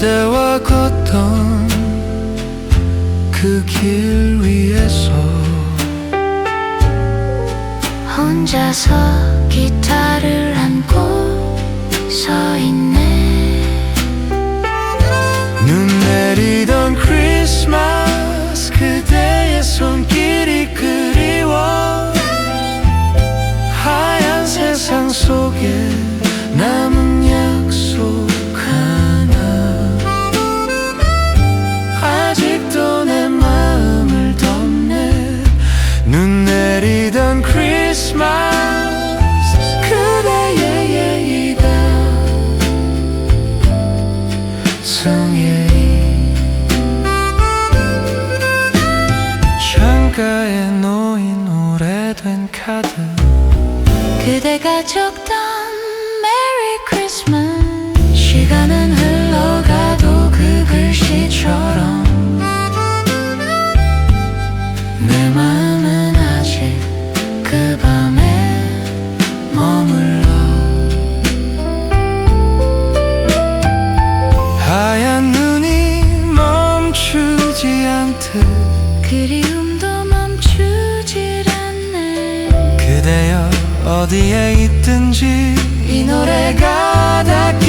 그대와 걷던 그 길 위에서 혼자서 기타를 안고 서 있네. 눈 내리던 크리스마스 성에. 창가에 놓인 오래된 카드. 그대가 적던 어디에 있든지 이 노래가 닿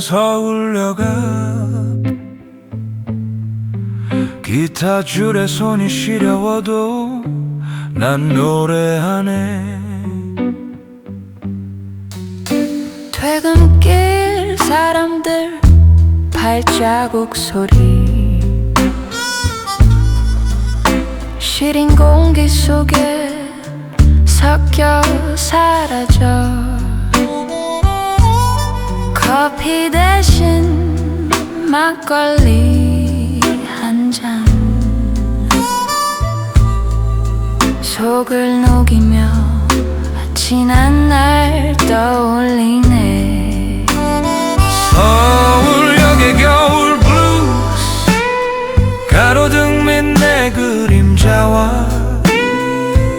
서울역 앞 기타 줄에 손이 시려워도 난 노래하네. 퇴근길 사람들 발자국 소리. 시린 공기 속에 섞여 사라져 커피 대신 막걸리 한 잔. 속을 녹이며 지난 날 떠올리네. 서울역의 겨울 블루스 가로등 밑내 그림자와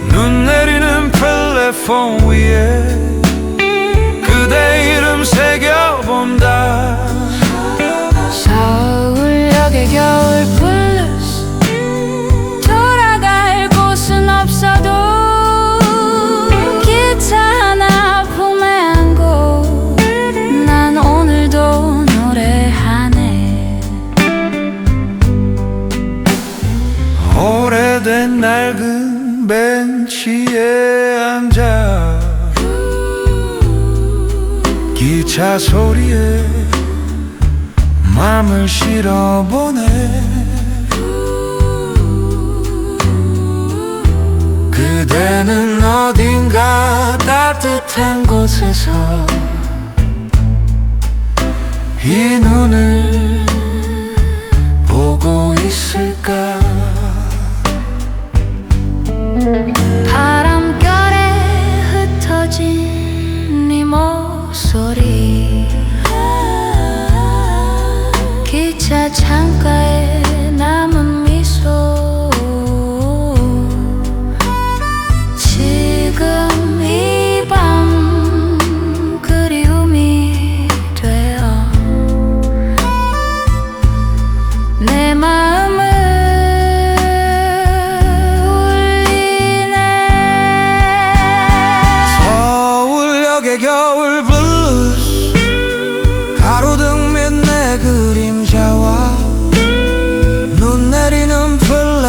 눈 내리는 플랫폼 위에 그대 이름 새겨본다. 서울역의 겨울 블루스. 돌아갈 곳은 없어도 기타 하나 품에 안고 난 오늘도 노래하네. 오래된 낡은 벤치에 기차 소리에 맘을 실어보네. 그대는 어딘가 따뜻한 곳에서 이 눈을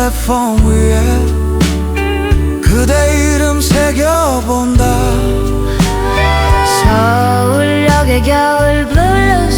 플랫폼 위에 그대 이름 새겨본다. 서울역의 겨울 블루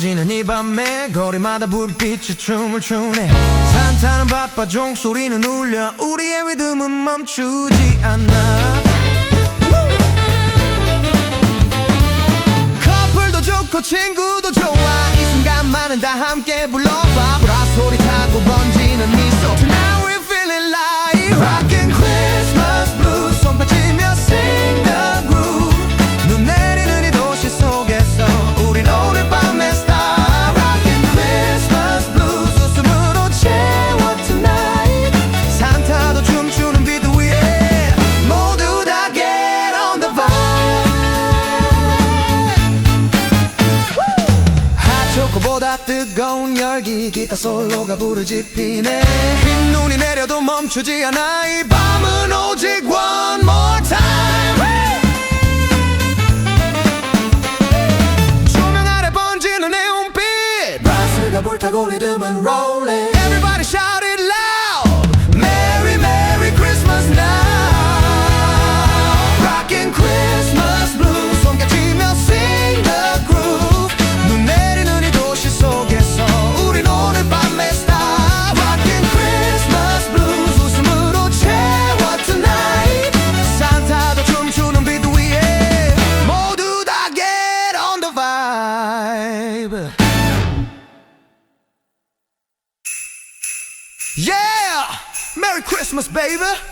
사라지는 이 밤에 거리마다 불빛이 춤을 추네. 산타는 바빠 종소리는 울려 우리의 리듬은 멈추지 않아. 커플도 좋고 친구도 좋아. 이 순간만은 다 함께 불러봐. 브라 소리 타고 번지는 미소. 기타 솔로가 부르짖히네. 빈 눈이 내려도 멈추지 않아. 이 밤은 오직 one more time. 조명 아래 번지는 내 온빛. 바스가 불타고 리듬은 rolling. famous, baby.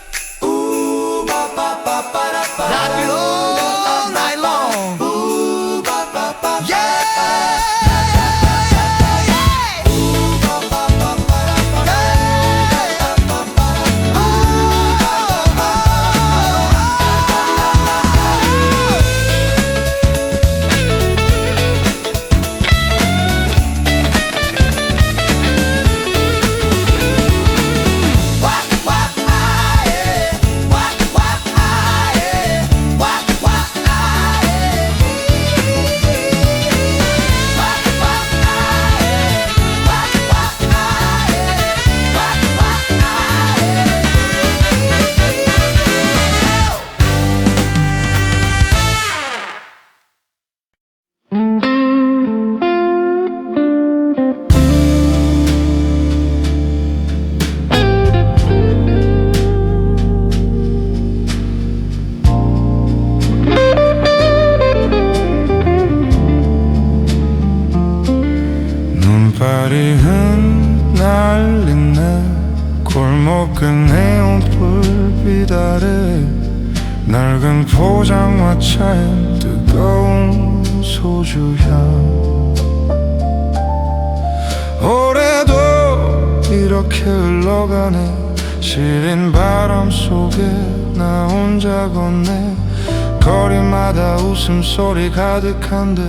날마다 웃음소리 가득한데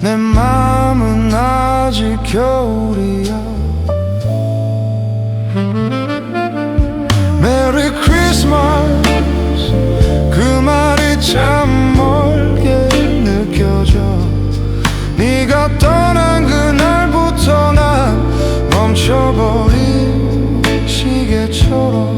내 마음은 아직 겨울이야. 메리 크리스마스 그 말이 참 멀게 느껴져. 네가 떠난 그날부터 난 멈춰버린 시계처럼.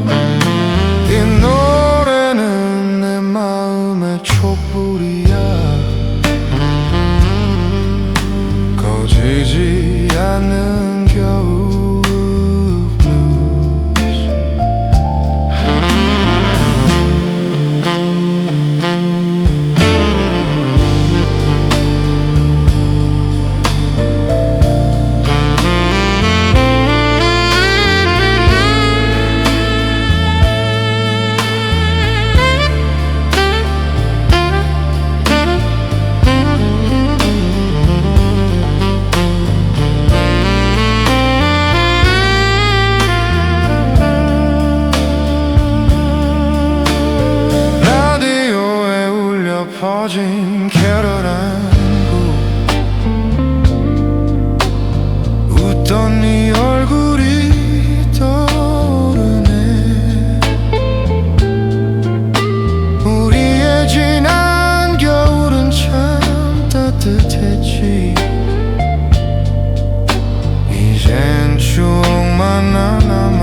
tree He's in Chumana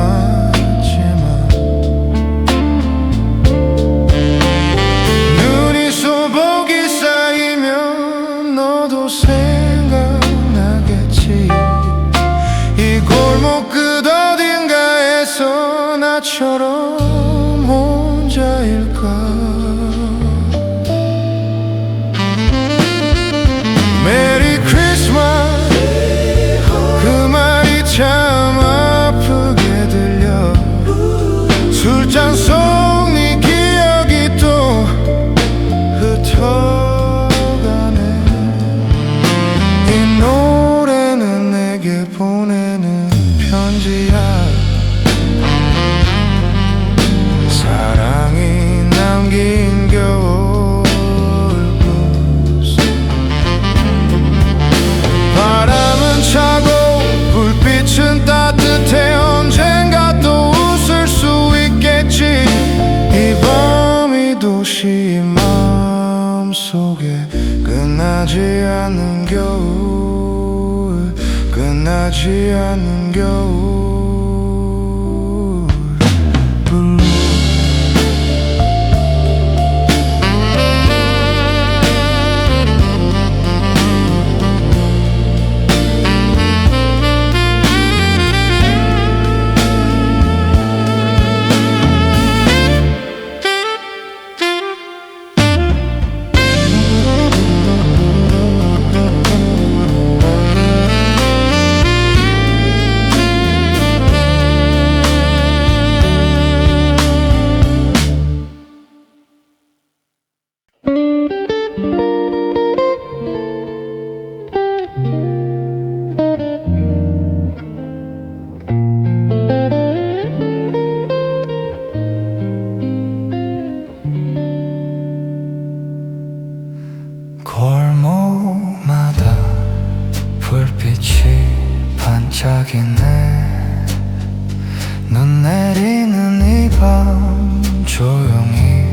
눈 내리는 이 밤 조용히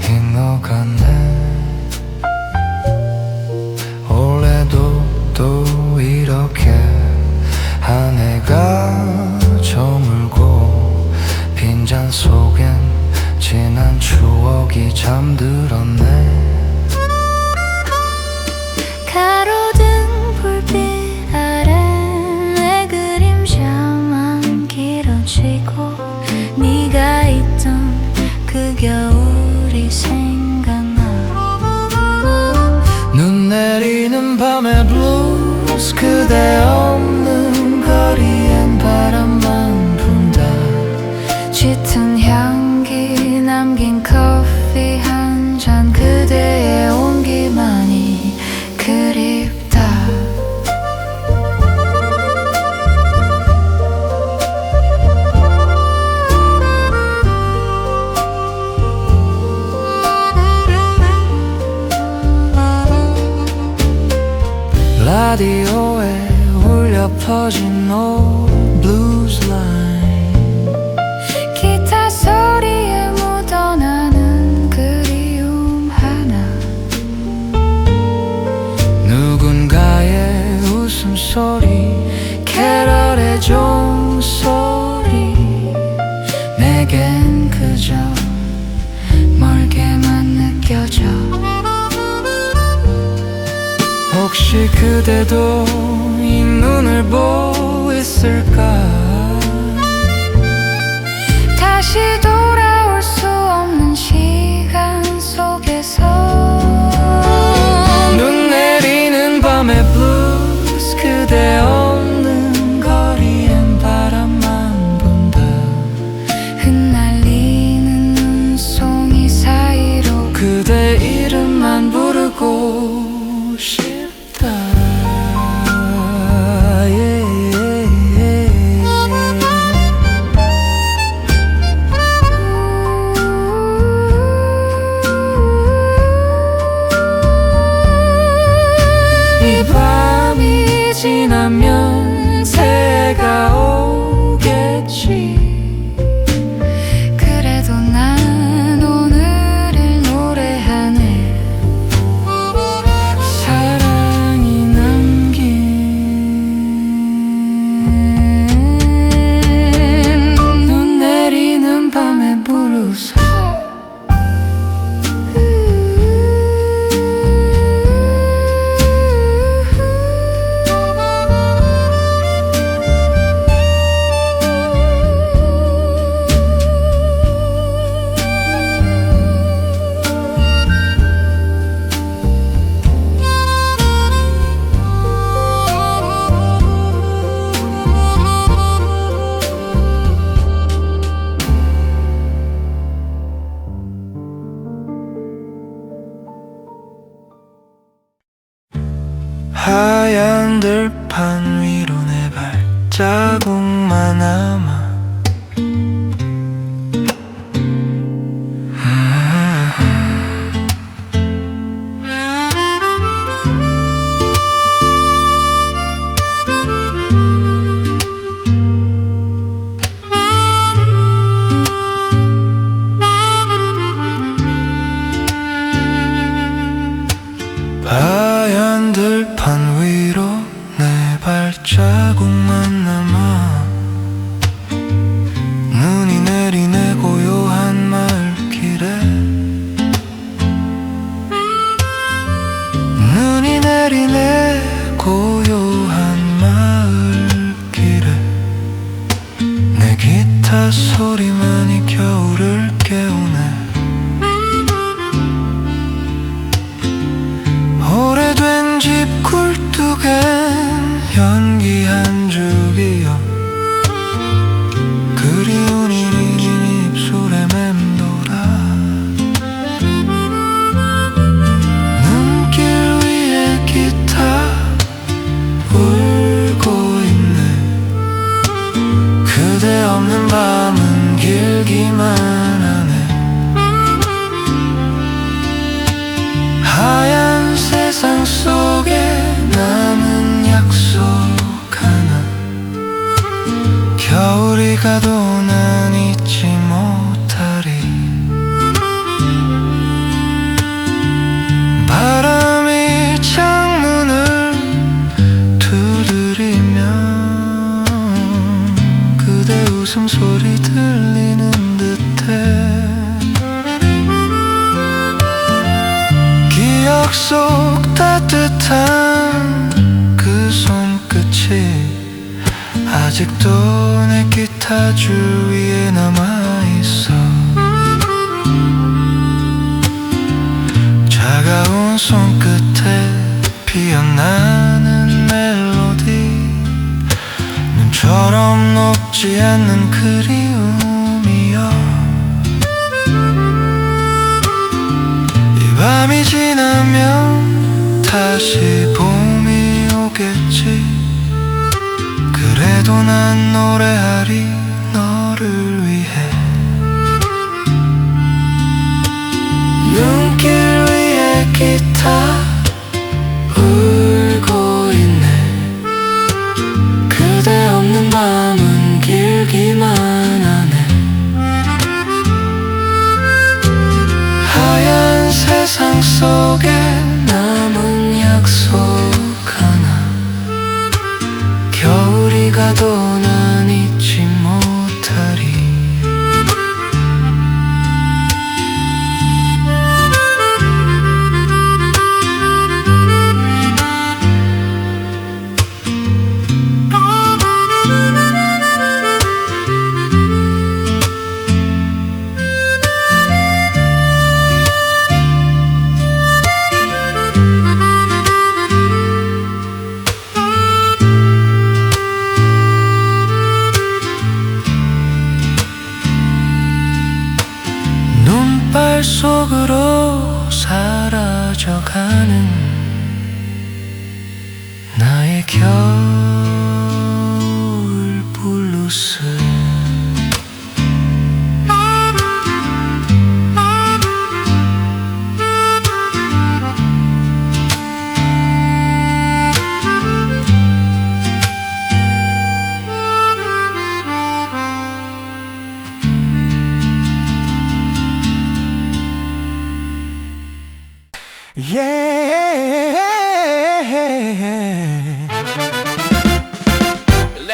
흘러가네 올해도 또 이렇게 한 해가 저물고 빈잔 속엔 지난 추억이 잠들었네. 그대여. 내겐 그저 멀게만 느껴져. 혹시 그대도 이 눈을 보고 있을까? 다시 돌 따뜻한 그 손끝이 아직도 내 기타 주위 속으로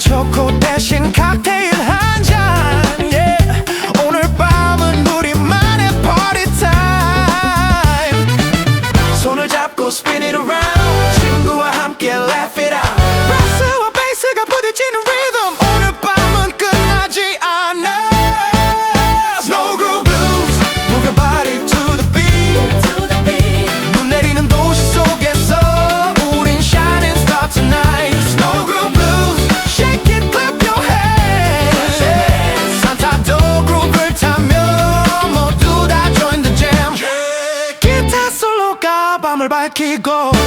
초코 대신 칵테일 한잔. Keep going.